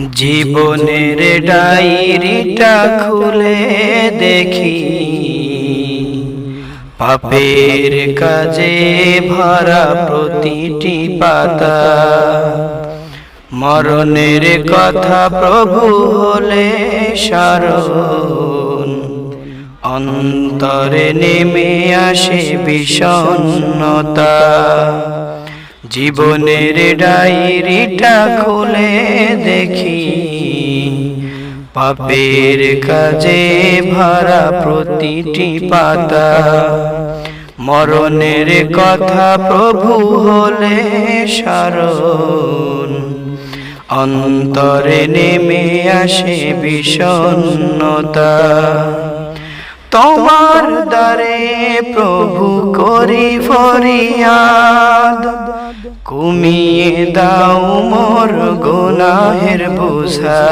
জীবনের ডায়েরিটা খুলে দেখি। পাপের কাজে ভরা প্রতিটি পাতা। মরণের কথা প্রভু হলে স্মরণ অন্তরে নেমে আসে বিষণ্ণতা। জীবনের ডায়েরিটা খুলে দেখি। পাপের কাজে ভরা প্রতিটি পাতা। মরণের কথা প্রভু হলে স্মরণ অন্তরে নেমে আসে বিষণ্ণতা। তোমার দ্বারে প্রভু করি ফরিয়াদ। কুমিয়ে দাও মোর গোনাহের বোঝা।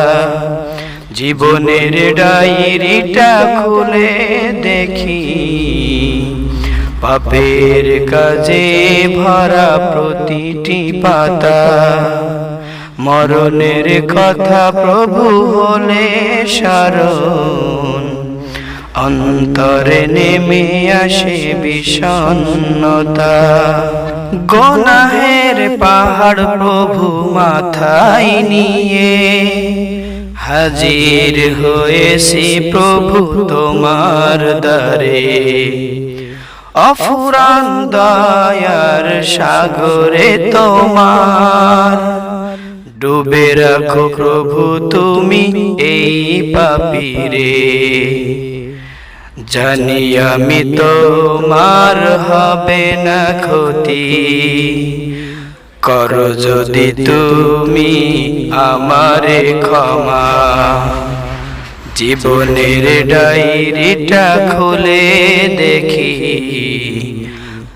জীবনের ডায়েরিটা খুলে দেখি। পাপের কাজে ভরা প্রতিটি পাতা। মরণের কথা প্রভু হলে স্মরণ অন্তরে নেমে আসে বিষণ্ণতা। গোনাহের পাহাড় প্রভু মাথায় নিয়ে। হাজির হয়েছি প্রভু তোমার দ্বারে। অফুরান দয়ার সাগরে তোমার। ডুবে রাখো প্রভু তুমি এই পাপিরে। জানি আমি তোমার হবে না ক্ষতি। করো যদি তুমি আমারে ক্ষমা। জীবনের ডায়েরিটা খুলে দেখি।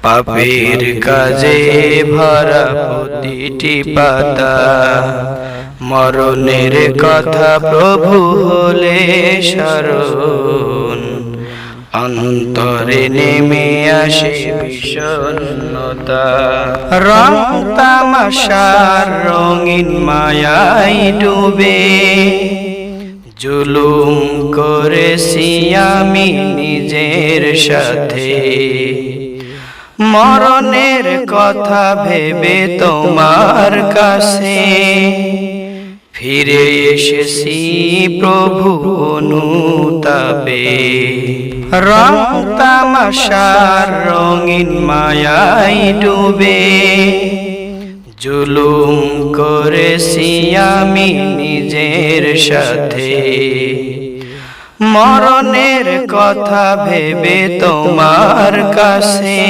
পাপের কাজে ভরা প্রতিটি পাতা। মরণের কথা প্রভু হলে স্মরণ অন্তরে নেমে আসে বিষণ্ণতা। রং তামাশার রঙিন মায়াই ডুবে। জুলুম করেছি আমি নিজের সাথে। মরণের কথা ভেবে তোমার কাছে। ফিরে এসেছি প্রভু অনুতাপে। রং তামাশার রঙিন মায়াই ডুবে। জুলুম করেছি আমি নিজের সাথে। মরণের কথা ভেবে তোমার কাছে।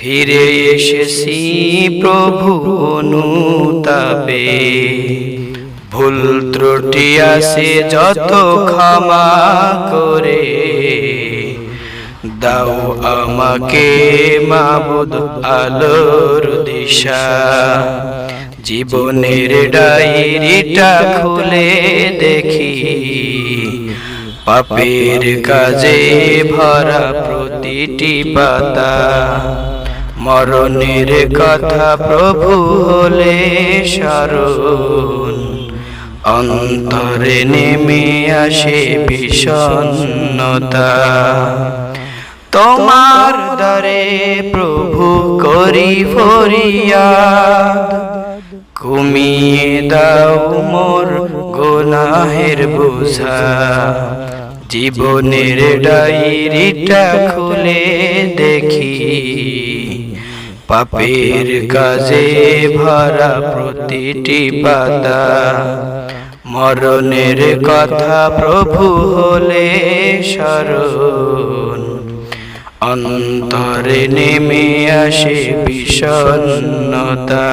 ফিরে এসেছি প্রভু অনুতাপে। ভুল ত্রুটি আসে যত ক্ষমা করে। দাও আমাকে মাবুদ আলোর দিশা। জীবনের ডায়েরিটা খুলে দেখি। পাপের কাজে ভরা প্রতিটি পাতা। মরণের কথা প্রভু হলে স্মরণ অন্তরে নেমে আসে বিষণ্ণতা। তোমার দ্বারে প্রভু করি ফরিয়াদ। কুমিয়ে দাও মোর গোনাহের বোঝা। জীবনের ডায়েরিটা খুলে দেখি। পাপের কাজে ভরা প্রতিটি পাতা মরণের কথা প্রভু হলে স্মরণ। অন্তরে নেমে আসে বিষণ্ণতা।